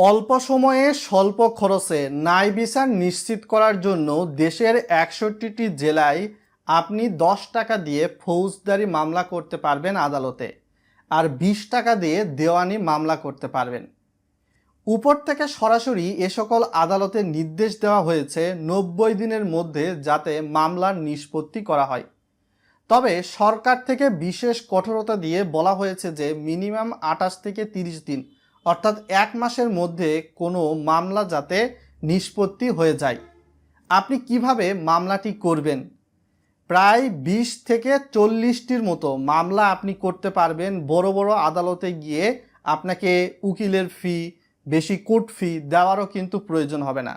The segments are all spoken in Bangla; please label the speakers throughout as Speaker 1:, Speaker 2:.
Speaker 1: অল্প সময়ে স্বল্প খরচে ন্যায় বিচার নিশ্চিত করার জন্য দেশের একষট্টিটি জেলায় আপনি দশ টাকা দিয়ে ফৌজদারি মামলা করতে পারবেন আদালতে আর বিশ টাকা দিয়ে দেওয়ানি মামলা করতে পারবেন। উপর থেকে সরাসরি এ সকল আদালতে নির্দেশ দেওয়া হয়েছে নব্বই দিনের মধ্যে যাতে মামলার নিষ্পত্তি করা হয়। তবে সরকার থেকে বিশেষ কঠোরতা দিয়ে বলা হয়েছে যে মিনিমাম আঠাশ থেকে তিরিশ দিন অর্থাৎ এক মাসের মধ্যে কোনো মামলা যাতে নিষ্পত্তি হয়ে যায়। আপনি কীভাবে মামলাটি করবেন? প্রায় বিশ থেকে চল্লিশটির মতো মামলা আপনি করতে পারবেন। বড় বড় আদালতে গিয়ে আপনাকে উকিলের ফি বেশি কোর্ট ফি দেওয়ারও কিন্তু প্রয়োজন হবে না।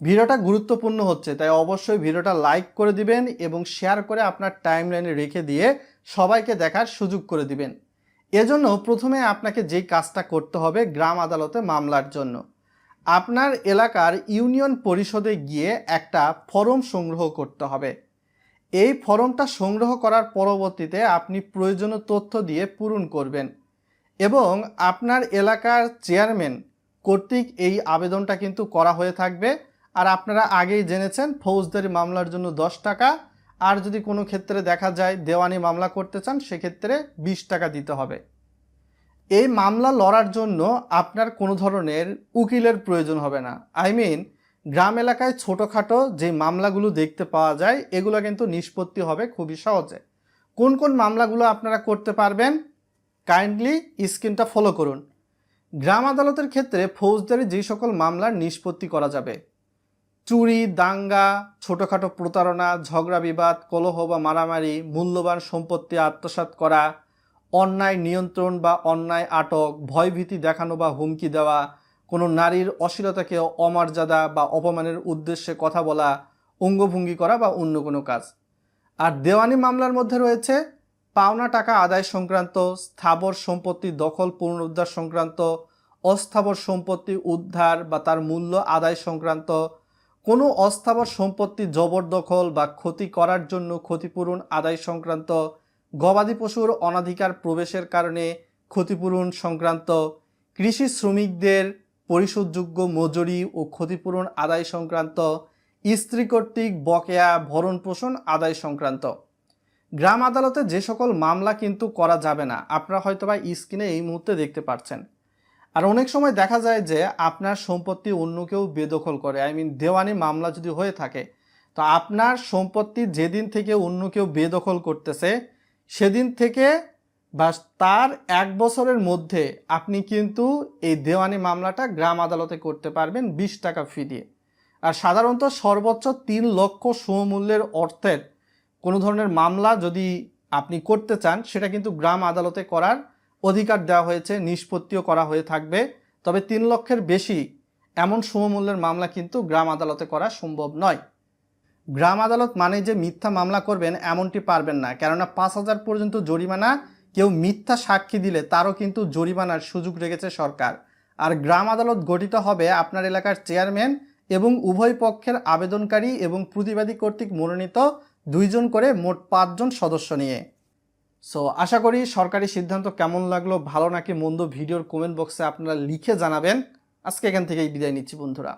Speaker 1: ভিডিওটা গুরুত্বপূর্ণ হচ্ছে, তাই অবশ্যই ভিডিওটা লাইক করে দিবেন এবং শেয়ার করে আপনার টাইম লাইনে রেখে দিয়ে সবাইকে দেখার সুযোগ করে দিবেন। এজন্য প্রথমে আপনাকে যেই কাজটা করতে হবে গ্রাম আদালতে মামলার জন্য। আপনার এলাকার ইউনিয়ন পরিষদে গিয়ে একটা ফরম সংগ্রহ করতে হবে। এই ফরমটা সংগ্রহ করার পরবর্তীতে আপনি প্রয়োজনীয় তথ্য দিয়ে পূরণ করবেন এবং আপনার এলাকার চেয়ারম্যান কর্তৃক এই আবেদনটা কিন্তু করা হয়ে থাকবে। আর আপনারা আগেই জেনেছেন, ফৌজদারি মামলার জন্য দশ টাকা আর যদি কোনো ক্ষেত্রে দেখা যায় দেওয়ানি মামলা করতে চান, সেক্ষেত্রে বিশ টাকা দিতে হবে। এই মামলা লড়ার জন্য আপনার কোনো ধরনের উকিলের প্রয়োজন হবে না। আই মিন গ্রাম এলাকায় ছোটোখাটো যে মামলাগুলো দেখতে পাওয়া যায়, এগুলো কিন্তু নিষ্পত্তি হবে খুবই সহজে। কোন কোন মামলাগুলো আপনারা করতে পারবেন কাইন্ডলি স্ক্রিনটা ফলো করুন। গ্রাম আদালতের ক্ষেত্রে ফৌজদারি যে সকল মামলার নিষ্পত্তি করা যাবে। চুরি, দাঙ্গা, ছোটোখাটো প্রতারণা, ঝগড়া বিবাদ, কলহ বা মারামারি, মূল্যবান সম্পত্তি আত্মসাৎ করা, অন্যায় নিয়ন্ত্রণ বা অন্যায় আটক, ভয়ভীতি দেখানো বা হুমকি দেওয়া, কোনো নারীর অশ্লীলতাকে অমর্যাদা বা অপমানের উদ্দেশ্যে কথা বলা, অঙ্গভঙ্গি করা বা অন্য কোনো কাজ। আর দেওয়ানি মামলার মধ্যে রয়েছে পাওনা টাকা আদায় সংক্রান্ত, স্থাবর সম্পত্তি দখল পুনরুদ্ধার সংক্রান্ত, অস্থাবর সম্পত্তি উদ্ধার বা তার মূল্য আদায় সংক্রান্ত কোনো অস্থাবর সম্পত্তি জবরদখল বা ক্ষতি করার জন্য ক্ষতিপূরণ আদায় সংক্রান্ত গবাদি পশুর অনাধিকার প্রবেশের কারণে ক্ষতিপূরণ সংক্রান্ত কৃষি শ্রমিকদের পরিশোধযোগ্য মজুরি ও ক্ষতিপূরণ আদায় সংক্রান্ত স্ত্রী কর্তৃক বকেয়া ভরণ পোষণ আদায় সংক্রান্ত। গ্রাম আদালতে যে সকল মামলা কিন্তু করা যাবে না। আপনারা হয়তোবা স্ক্রিনে এই মুহূর্তে দেখতে পাচ্ছেন আর অনেক সময় দেখা যায় যে আপনার সম্পত্তি অন্য কেউ বেদখল করে। আই মিন দেওয়ানি মামলা যদি হয়ে থাকে, তো আপনার সম্পত্তি যেদিন থেকে অন্য কেউ বেদখল করতেছে, সেদিন থেকে বা তার এক বছরের মধ্যে আপনি কিন্তু এই দেওয়ানি মামলাটা গ্রাম আদালতে করতে পারবেন বিশ টাকা ফি দিয়ে। আর সাধারণত সর্বোচ্চ তিন লক্ষ সমমূল্যের অর্থের কোনো ধরনের মামলা যদি আপনি করতে চান, সেটা কিন্তু গ্রাম আদালতে করার অধিকার দেওয়া হয়েছে, নিষ্পত্তিও করা হয়ে থাকবে। তবে তিন লক্ষের বেশি এমন সমমূল্যের মামলা কিন্তু গ্রাম আদালতে করা সম্ভব নয়। গ্রাম আদালত মানে যে মিথ্যা মামলা করবেন এমনটি পারবেন না। কেননা পাঁচ হাজার পর্যন্ত জরিমানা, কেউ মিথ্যা সাক্ষী দিলে তারও কিন্তু জরিমানার সুযোগ রেখেছে সরকার। আর গ্রাম আদালত গঠিত হবে আপনার এলাকার চেয়ারম্যান এবং উভয় পক্ষের আবেদনকারী এবং প্রতিবাদী কর্তৃক মনোনীত দুইজন করে মোট পাঁচজন সদস্য নিয়ে। সো আশা করি সরকারি সিদ্ধান্ত কেমন লাগল, ভালো নাকি মন্দ, ভিডিওর কমেন্ট বক্সে আপনারা লিখে জানাবেন। আজকে এখান থেকেই বিদায় নিচ্ছি বন্ধুরা।